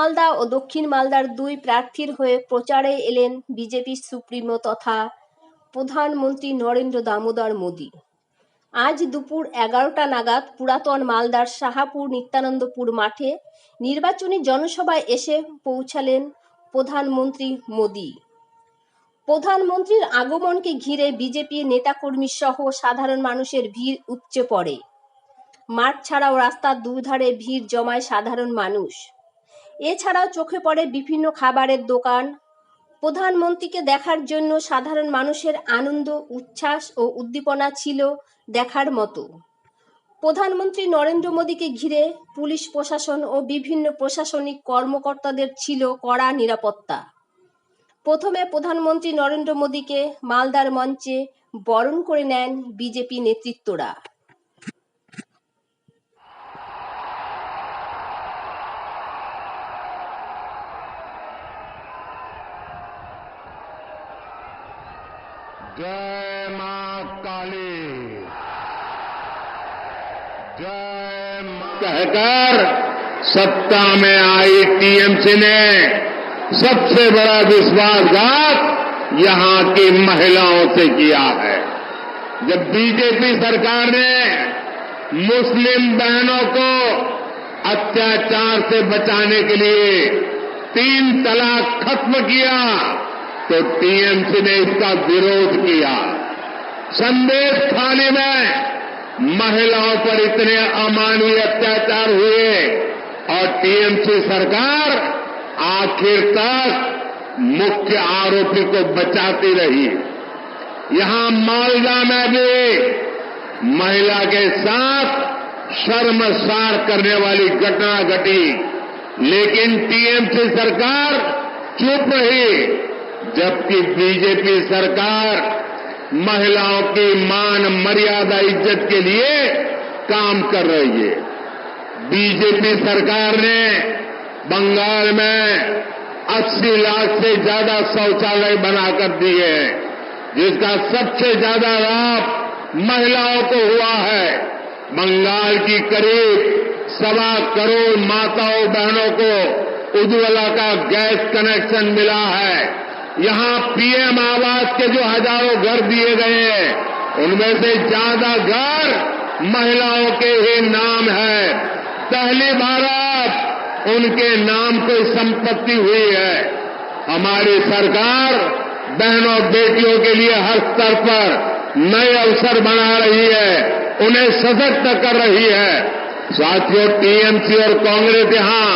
মালদা ও দক্ষিণ মালদার দুই প্রার্থীর হয়ে প্রচারে এলেন বিজেপির সুপ্রিমো তথা প্রধানমন্ত্রী নরেন্দ্র দামোদর মোদী। আজ দুপুর এগারোটা নাগাদ পুরাতন মালদার শাহাপুর নিত্যানন্দপুর মাঠে নির্বাচনী জনসভায় এসে পৌঁছালেন প্রধানমন্ত্রী মোদী। প্রধানমন্ত্রীর আগমনকে ঘিরে বিজেপি নেতাকর্মী সহ সাধারণ মানুষের ভিড় উপচে পড়ে। মাঠ ছাড়াও রাস্তার দুধারে ভিড় জমায় সাধারণ মানুষ। এছাড়াও চোখে পড়ে বিভিন্ন খাবারের দোকান। প্রধানমন্ত্রীকে দেখার জন্য সাধারণ মানুষের আনন্দ, উচ্ছ্বাস ও উদ্দীপনা ছিল দেখার মতো। প্রধানমন্ত্রী নরেন্দ্র মোদীকে ঘিরে পুলিশ প্রশাসন ও বিভিন্ন প্রশাসনিক কর্মকর্তাদের ছিল কড়া নিরাপত্তা। প্রথমে প্রধানমন্ত্রী নরেন্দ্র মোদীকে মালদার মঞ্চে বরণ করে নেন বিজেপি নেতৃত্বরা। जय माँ काली। जय माँ कहकर सत्ता में आई टीएमसी ने सबसे बड़ा विश्वासघात यहाँ की महिलाओं से किया है। जब बीजेपी सरकार ने मुस्लिम बहनों को अत्याचार से बचाने के लिए तीन तलाक खत्म किया तो टीएमसी ने इसका विरोध किया। संदेश थाने में महिलाओं पर इतने अमानवीय अत्याचार हुए और टीएमसी सरकार आखिर तक मुख्य आरोपी को बचाती रही। यहाँ मालदा में भी महिला के साथ शर्मसार करने वाली घटना घटी, लेकिन टीएमसी सरकार चुप रही। जबकि बीजेपी सरकार महिलाओं की मान, मर्यादा, इज़्ज़त के लिए काम कर रही है। बीजेपी सरकार ने बंगाल में 80 लाख से ज़्यादा शौचालय बनाकर दिए हैं, जिसका सबसे ज़्यादा लाभ महिलाओं को हुआ है। बंगाल की करीब सवा करोड़ माताओं बहनों को उज्ज्वला का गैस कनेक्शन मिला है। यहाँ पीएम आवास के जो हज़ारों घर दिए गए हैं, उनमें से ज़्यादा घर महिलाओं के ही नाम है। पहली बार अब उनके नाम कोई संपत्ति हुई है। हमारी सरकार बहनों बेटियों के लिए हर स्तर पर नए अवसर बना रही है, उन्हें सशक्त कर रही है। साथियों टीएमसी और कांग्रेस यहाँ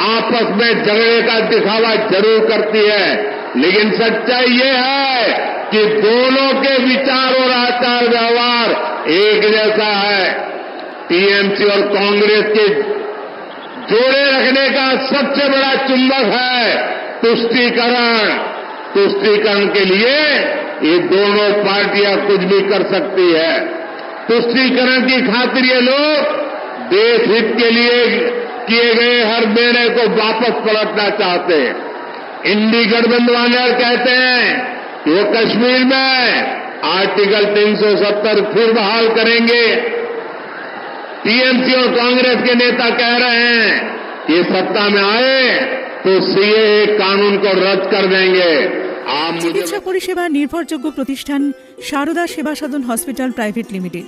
आपस में झगड़े का दिखावा ज़रूर करती है। लेकिन सच्चाई ये है कि दोनों के विचार और आचार व्यवहार एक जैसा है। टीएमसी और कांग्रेस के जोड़े रखने का सबसे बड़ा चुंबक है तुष्टीकरण। तुष्टीकरण के लिए ये दोनों पार्टियाँ कुछ भी कर सकती है। तुष्टीकरण की खातिर ये लोग देश हित के लिए किए गए हर निर्णय को वापस पलटना चाहते हैं। इंडी गठबंधन कहते हैं कि वो कश्मीर में आर्टिकल 370 फिर बहाल करेंगे टीएमसी और कांग्रेस के नेता कह रहे हैं कि ये सत्ता में आए तो सीए कानून को रद्द कर देंगे आप मुझे চিকিৎসা পরিষেবা নির্ভরযোগ্য প্রতিষ্ঠান Sarada Seba Sadan hospital private limited